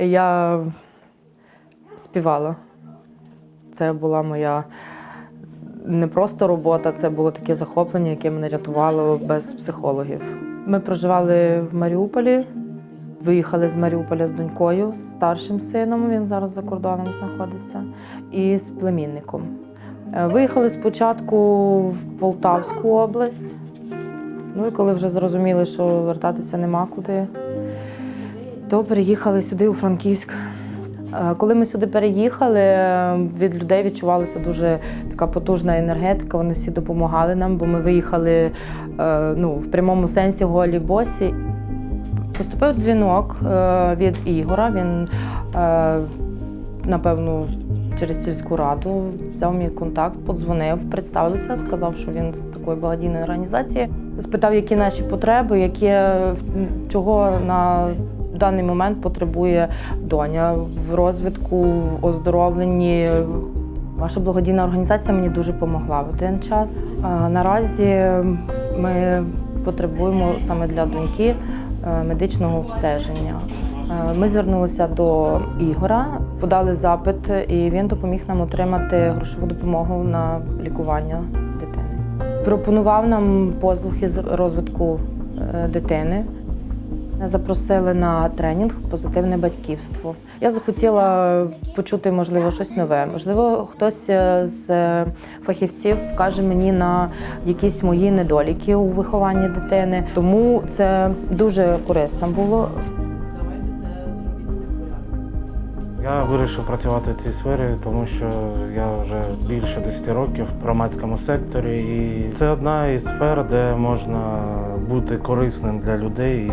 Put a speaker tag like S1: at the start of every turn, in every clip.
S1: Я співала. Це була моя не просто робота, це було таке захоплення, яке мене рятувало без психологів. Ми проживали в Маріуполі, виїхали з Маріуполя з донькою, з старшим сином, він зараз за кордоном знаходиться, і з племінником. Е, Виїхали спочатку в Полтавську область. Ну і коли вже зрозуміли, що вертатися нема куди, то переїхали сюди, у Франківськ. Е, Коли ми сюди переїхали, е, від людей відчувалася дуже така потужна енергетика. Вони всі допомагали нам, бо ми виїхали е, ну, в прямому сенсі голі босі. Поступив дзвінок від Ігора. Він, напевно, через сільську раду взяв мій контакт, подзвонив, представився, сказав, що він з такої благодійної організації. Спитав, які наші потреби, які, чого на даний момент потребує доня в розвитку, в оздоровленні. Ваша благодійна організація мені дуже допомогла в один час. А наразі ми потребуємо саме для доньки е, медичного обстеження. Е, Ми звернулися до Ігора, подали запит, і він допоміг нам отримати грошову допомогу на лікування дитини. Пропонував нам послуги з розвитку е, дитини. Запросили на тренінг позитивне батьківство. Я захотіла почути, можливо, щось нове. Можливо, хтось е, з е, фахівців вкаже мені на якісь мої недоліки у вихованні дитини. Тому це дуже корисно було. Давайте це зробіть порядок.
S2: Я вирішив працювати в цій сфері, тому що я вже більше 10 років в громадському секторі, і це одна із сфер, де можна бути корисним для людей і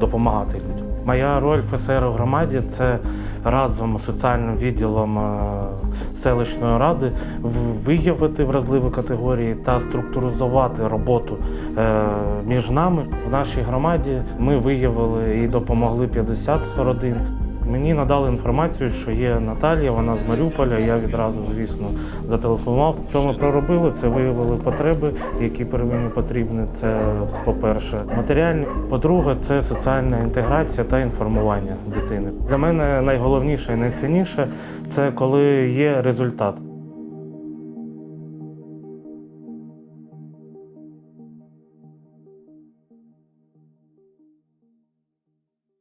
S2: допомагати людям. Моя роль ФСР у громаді це разом з соціальним відділом е, селищної ради виявити вразливі категорії та структуризувати роботу е, між нами. В нашій громаді ми виявили і допомогли 50 родин. Мені надали інформацію, що є Наталія, вона з Маріуполя. Я відразу, звісно, зателефонував. Що ми проробили? Це виявили потреби, які первинні потрібні. Це по-перше, матеріальні. По-друге, це соціальна інтеграція та інформування дитини. Для мене найголовніше і найцінніше це коли є результат.